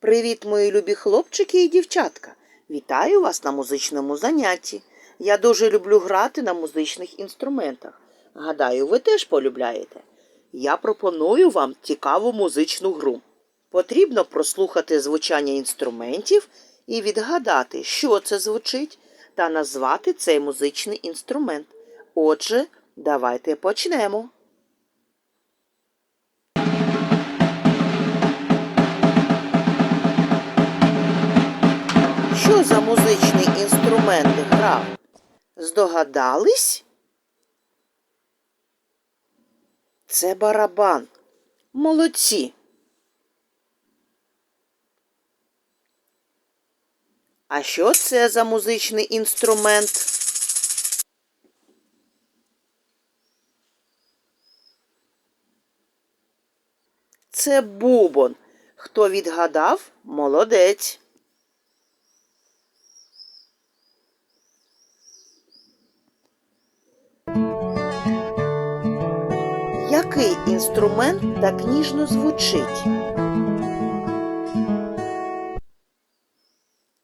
Привіт, мої любі хлопчики і дівчатка! Вітаю вас на музичному занятті. Я дуже люблю грати на музичних інструментах. Гадаю, ви теж полюбляєте. Я пропоную вам цікаву музичну гру. Потрібно прослухати звучання інструментів і відгадати, що це звучить, та назвати цей музичний інструмент. Отже, давайте почнемо. Що за музичний інструмент грав? Здогадались? Це барабан. Молодці. А що це за музичний інструмент? Це бубон. Хто відгадав? Молодець. Який інструмент так ніжно звучить?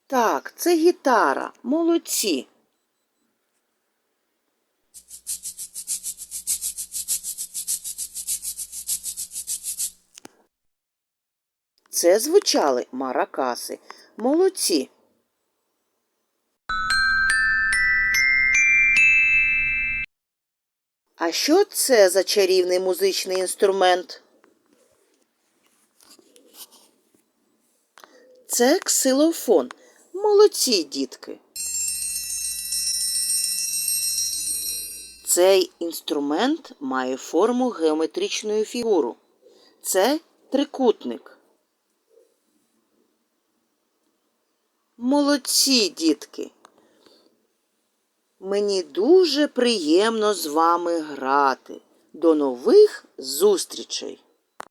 Так, це гітара. Молодці. Це звучали маракаси. Молодці. А що це за чарівний музичний інструмент? Це ксилофон. Молодці, дітки. Цей інструмент має форму геометричної фігуру. Це трикутник. Молодці, дітки. Мені дуже приємно з вами грати. До нових зустрічей!